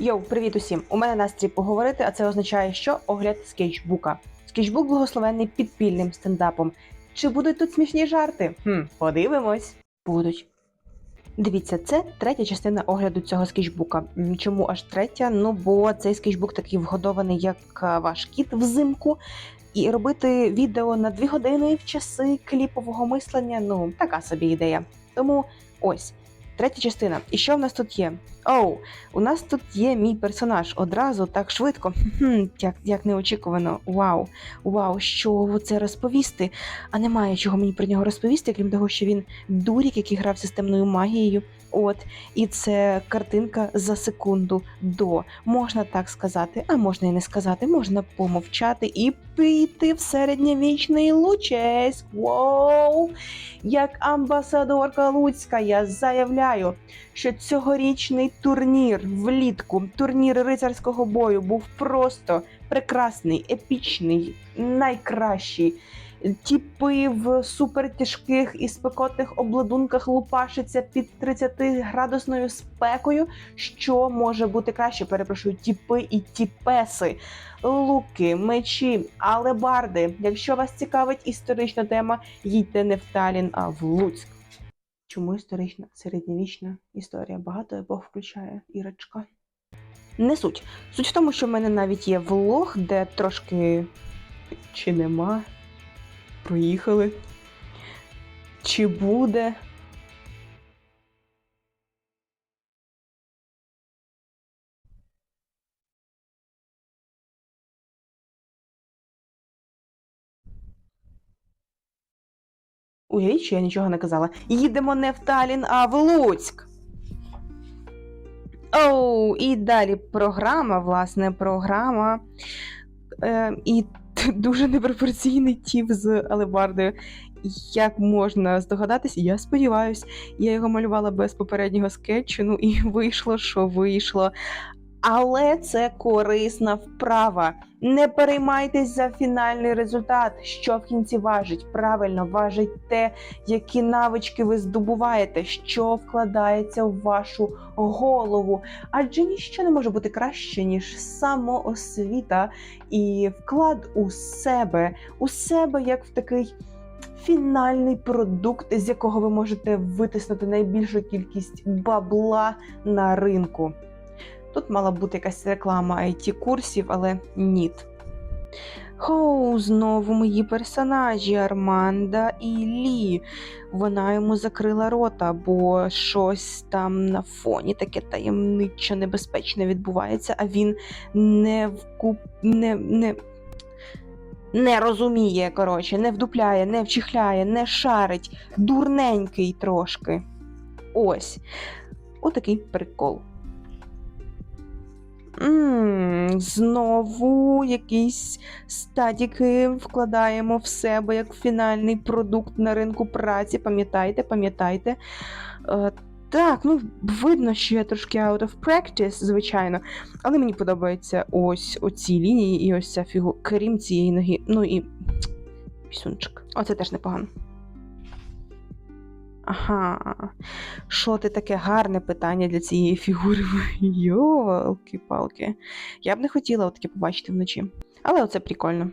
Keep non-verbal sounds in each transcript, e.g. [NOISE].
Йоу, привіт усім! У мене настрій поговорити, а це означає, що огляд скетчбука. Скетчбук благословенний підпільним стендапом. Чи будуть тут смішні жарти? Хм, подивимось. Будуть. Дивіться, це третя частина огляду цього скетчбука. Чому аж третя? Ну бо цей скетчбук такий вгодований, як ваш кіт взимку. І робити відео на дві години в часи кліпового мислення ну така собі ідея. Тому ось третя частина. І що в нас тут є? Оу, у нас тут є мій персонаж одразу так швидко. Як, як неочікувано. Вау, вау, що це розповісти. А немає чого мені про нього розповісти, крім того, що він дурік, який грав системною магією. От, і це картинка за секунду до. Можна так сказати, а можна і не сказати, можна помовчати і піти в середньовічний лучеськ. Воу! Як амбасадорка Луцька, я заявляю, що цьогорічний турнір влітку, турнір рицарського бою, був просто прекрасний, епічний, найкращий. Тіпи в супертяжких і спекотних обладунках лупашиться під 30-градусною спекою. Що може бути краще? Перепрошую, тіпи і тіпеси, луки, мечі, алебарди. Якщо вас цікавить історична тема, їдьте не в Талін, а в Луцьк. Чому історична середньовічна історія? Багато епох включає Ірочка. Не суть. Суть в тому, що в мене навіть є влог, де трошки чи нема. Поїхали. Чи буде? Уявіть, що я нічого не казала. Їдемо не в Талін, а в Луцьк. Оу, і далі програма, власне, програма. Е, і [LAUGHS] дуже непропорційний тіп з алебардою. Як можна здогадатися, я сподіваюся, я його малювала без попереднього скетчу, ну і [LAUGHS] вийшло, що вийшло. Але це корисна вправа. Не переймайтесь за фінальний результат, що в кінці важить. Правильно важить те, які навички ви здобуваєте, що вкладається в вашу голову. Адже ніщо не може бути краще, ніж самоосвіта і вклад у себе, у себе як в такий. Фінальний продукт, з якого ви можете витиснути найбільшу кількість бабла на ринку. Тут мала бути якась реклама it курсів, але ні. Хоу, знову мої персонажі Арманда і Лі. Вона йому закрила рота, бо щось там на фоні таке таємниче небезпечне відбувається, а він не вкуп... не, не... не розуміє, коротше, не вдупляє, не вчихляє, не шарить, дурненький трошки. Ось. Отакий прикол. М, Знову якісь стадіки вкладаємо в себе як фінальний продукт на ринку праці. Пам'ятайте, пам'ятайте. Е, Так, ну видно, що я трошки out of practice, звичайно. Але мені подобаються ось оці лінії і ось ця фігура, крім цієї ноги. Ну і пісунчик. Оце теж непогано. Ага. Що ти таке гарне питання для цієї фігури? [LAUGHS] Йолки-палки. Я б не хотіла таке побачити вночі. Але оце прикольно.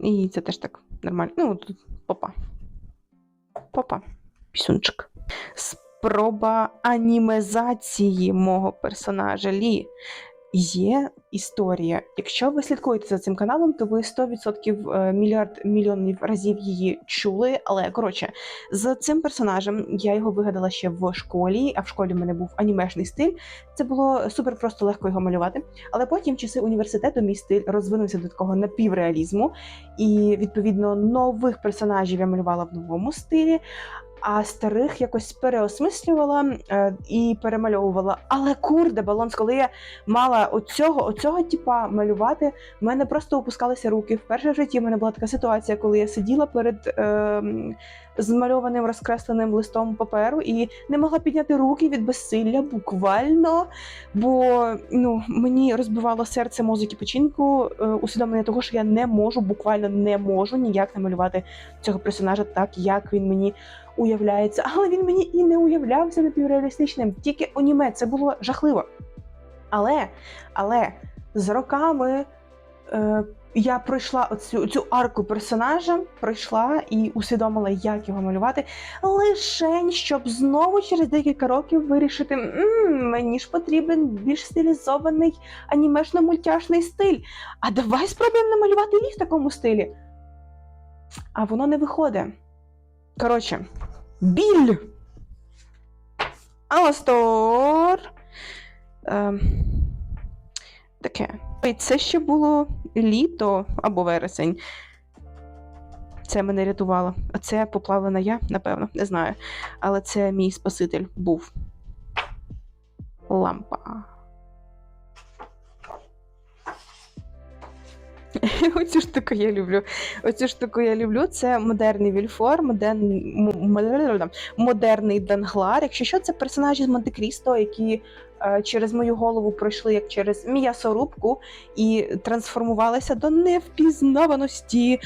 І це теж так нормально. Ну, тут попа. Попа. Пісунчик. Спроба анімезації мого персонажа Лі. Є історія. Якщо ви слідкуєте за цим каналом, то ви 100% е, мільярд мільйонів разів її чули. Але коротше, з цим персонажем я його вигадала ще в школі, а в школі в мене був анімешний стиль. Це було супер просто легко його малювати. Але потім, в часи університету, мій стиль розвинувся до такого напівреалізму, і відповідно нових персонажів я малювала в новому стилі. А старих якось переосмислювала е, і перемальовувала. Але курде балонс, коли я мала оцього, оцього типа малювати, в мене просто опускалися руки. Вперше в житті в мене була така ситуація, коли я сиділа перед е, змальованим розкресленим листом паперу і не могла підняти руки від безсилля, буквально. Бо ну, мені розбивало серце мозок і печінку, е, усвідомлення того, що я не можу, буквально не можу ніяк намалювати цього персонажа так, як він мені уявляється. Але він мені і не уявлявся напівреалістичним. Тільки аніме це було жахливо. Але, але з роками е, я пройшла оцю цю арку персонажа, пройшла і усвідомила, як його малювати, лишень, щоб знову через декілька років вирішити, «М, мені ж потрібен більш стилізований анімешно-мультяшний стиль. А давай спробуємо намалювати їх в такому стилі. А воно не виходить. Коротше, біль. Аластор. Ем, таке. Це ще було літо або вересень. Це мене рятувало. А це поплавлена я, напевно, не знаю. Але це мій спаситель був. Лампа. [LAUGHS] Оцю штуку я люблю. Оцю штуку я люблю. Це модерний Вільфор, модерн... модерний Данглар. Якщо що, це персонажі з Монте Крісто, які е, через мою голову пройшли як через м'ясорубку і трансформувалися до невпізнаваності.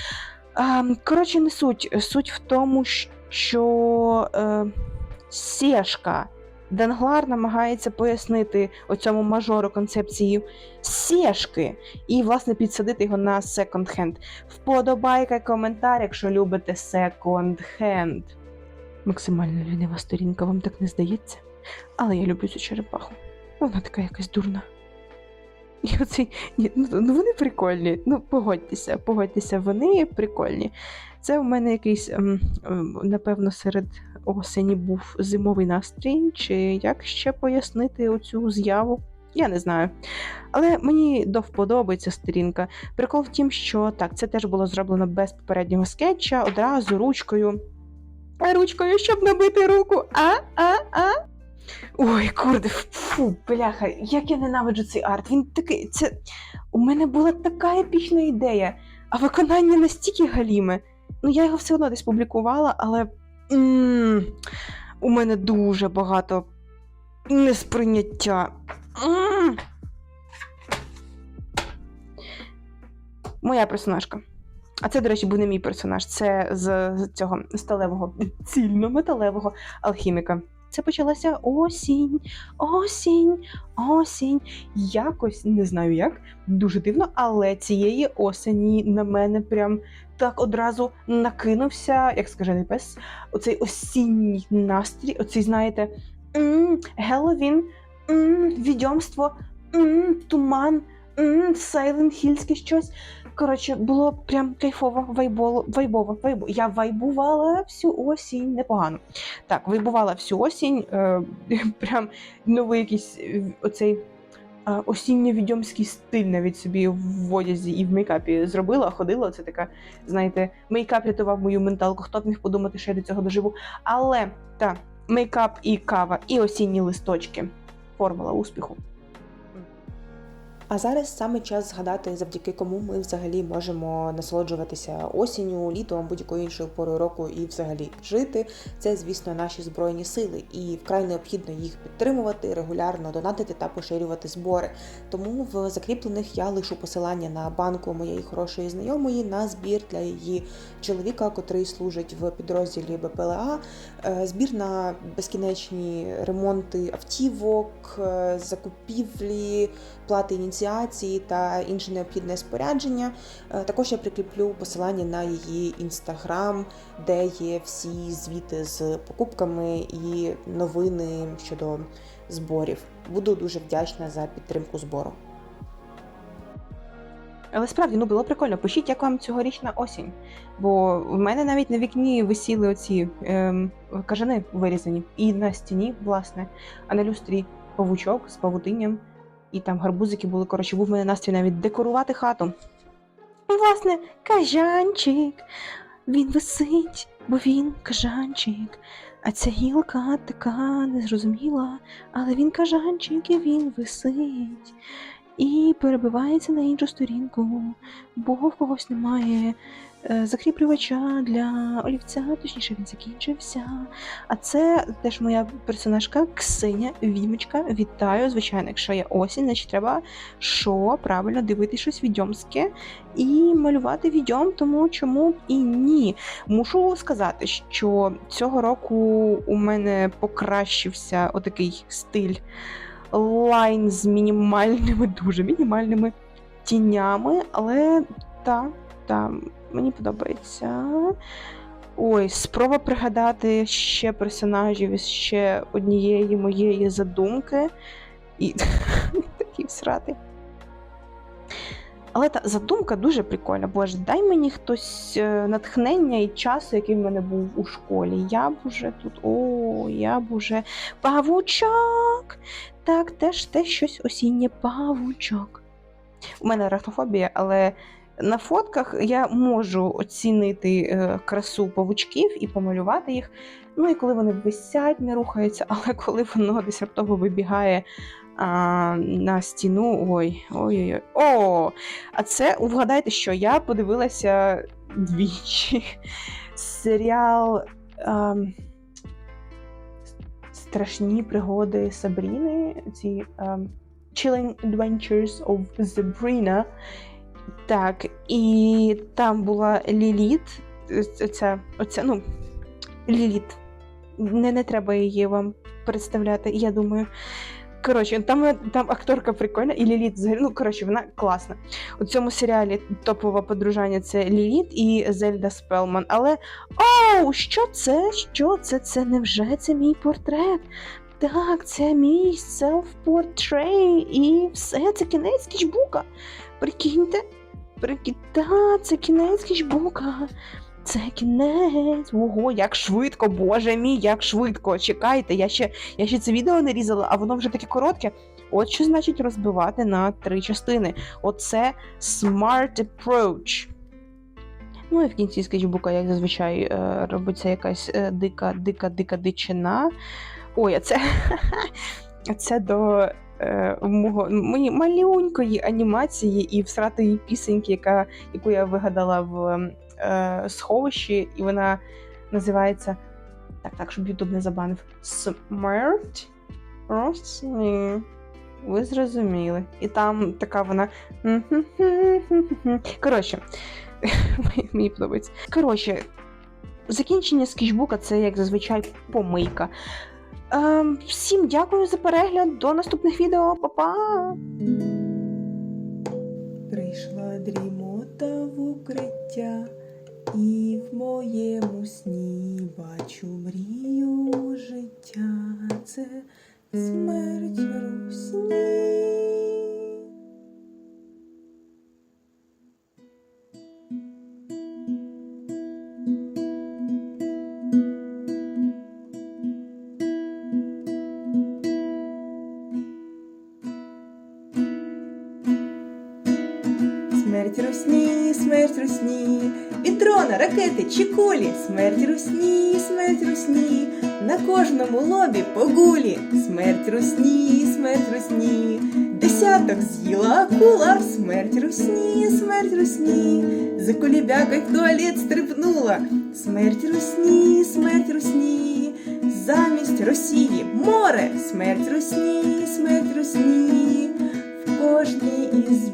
Е, коротше, не суть. Суть в тому, що е, Сєшка. Данглар намагається пояснити оцьому мажору концепції сєшки і, власне, підсадити його на секонд-хенд. Вподобайка, коментар, якщо любите секонд-хенд. Максимально лінива сторінка, вам так не здається? Але я люблю цю черепаху. Вона така якась дурна. І оці, ні, ну, ну вони прикольні. Ну, погодьтеся, погодьтеся, вони прикольні. Це у мене якийсь, ем, ем, напевно, серед осені був зимовий настрій, чи як ще пояснити оцю з'яву. Я не знаю. Але мені до вподоби ця сторінка. Прикол в тім, що так, це теж було зроблено без попереднього скетча, одразу ручкою. А ручкою, щоб набити руку. А, а, а. Ой, курди, фу, бляха, як я ненавиджу цей арт. Він такий. Це... У мене була така епічна ідея, а виконання настільки галіме. Ну, я його все одно десь публікувала, але м у мене дуже багато несприйняття. М Моя персонажка. А це, до речі, був не мій персонаж. Це з, цього сталевого, цільно-металевого алхіміка. Це почалася осінь, осінь, осінь. Якось не знаю як, дуже дивно, але цієї осені на мене прям так одразу накинувся, як скажений пес, оцей осінній настрій, оцей, знаєте, Геловін, відьомство, туман, Silent Хільське щось. Коротше, було прям кайфово, вайбово, вайбово, вайбо. Я вайбувала всю осінь непогано. Так, вайбувала всю осінь, е, [LAUGHS] прям новий якийсь е, оцей е, осінньо-відьомський стиль навіть собі в одязі і в мейкапі зробила, ходила. Це така, знаєте, мейкап рятував мою менталку. Хто б міг подумати, що я до цього доживу. Але та мейкап і кава, і осінні листочки. Формула успіху. А зараз саме час згадати, завдяки кому ми взагалі можемо насолоджуватися осінню, літом, будь-якою іншою порою року і взагалі жити. Це, звісно, наші збройні сили, і вкрай необхідно їх підтримувати, регулярно донатити та поширювати збори. Тому в закріплених я лишу посилання на банку моєї хорошої знайомої на збір для її чоловіка, котрий служить в підрозділі БПЛА. Е, Збір на безкінечні ремонти автівок, е, закупівлі, плати ініціації та інше необхідне спорядження. Е, Також я прикріплю посилання на її інстаграм, де є всі звіти з покупками і новини щодо зборів. Буду дуже вдячна за підтримку збору. Але справді ну було прикольно. Пишіть, як вам цьогорічна осінь. Бо в мене навіть на вікні висіли оці ем, кажани вирізані. І на стіні, власне, а на люстрі павучок з павутинням. І там гарбузики були. Коротше, був мене настрій навіть декорувати хату. Власне, кажанчик. Він висить, бо він кажанчик. А ця гілка така незрозуміла, але він кажанчик і він висить. І перебивається на іншу сторінку, бо в когось немає е, закріплювача для олівця, точніше він закінчився. А це теж моя персонажка Ксеня Відьмочка. Вітаю. Звичайно, якщо є осінь, значить треба що правильно дивитися щось відьомське і малювати відьом, тому чому б і ні. Мушу сказати, що цього року у мене покращився отакий стиль лайн з мінімальними, дуже мінімальними тінями, але та, та, мені подобається. Ой, спроба пригадати ще персонажів із ще однієї моєї задумки. І [LAUGHS] такий всрати. Але та задумка дуже прикольна. Боже, дай мені хтось е, натхнення і часу, який в мене був у школі. Я б уже тут. О, я б уже. Павучок! Так, теж теж щось осіннє павучок. У мене арахнофобія, але на фотках я можу оцінити е, красу павучків і помалювати їх. Ну і коли вони висять, не рухаються, [LAUGHS] але коли воно десь раптово вибігає а, на стіну. Ой, ой-ой-ой. О! А це вгадайте, що я подивилася двічі серіал. ем, Страшні пригоди Сабріни. Ці ем, Chilling Adventures of Sabrina. Так, і там була Ліліт. Оця, оця, ну, Ліліт. Не, не треба її вам представляти, я думаю. Коротше, там, там акторка прикольна, і Ліліт ну, коротше, вона класна. У цьому серіалі топове подружання це Ліліт і Зельда Спелман. Але оу, що це? Що це? Це невже це мій портрет? Так, це мій селф-портрей, і все, це кінець кічбука. Прикиньте, прикиньте, це кінець кічбука. Це кінець. Ого, як швидко, боже мій, як швидко. Чекайте, я ще, я ще це відео не різала, а воно вже таке коротке. От що значить розбивати на три частини. Оце smart approach. Ну і в кінці скетчбука, як зазвичай, е, робиться якась е, дика, дика, дика дичина. Ой, а це, [LAUGHS] це до е, мого моєї малюнької анімації і всратої пісеньки, яка, яку я вигадала в е, сховищі, і вона називається. Так, так, щоб Ютуб не забанив. Смерть Росні. Ви зрозуміли. І там така вона. Коротше, [LAUGHS] мені подобається. Коротше, закінчення скетчбука це, як зазвичай, помийка. Ем, всім дякую за перегляд. До наступних відео. Па-па! Прийшла дрімота в укриття, і в моєму сні бачу мрію життя. Це смерть русні. Смерть русні, смерть русні, від дрона, ракети чи кулі, смерть русні, смерть русні, на кожному лобі погулі, смерть русні, смерть русні, десяток з'їла акула, смерть русні, смерть русні, за кулібякой в туалет стрибнула, смерть русні, смерть русні, замість Росії море, смерть русні, смерть русні, в кожній із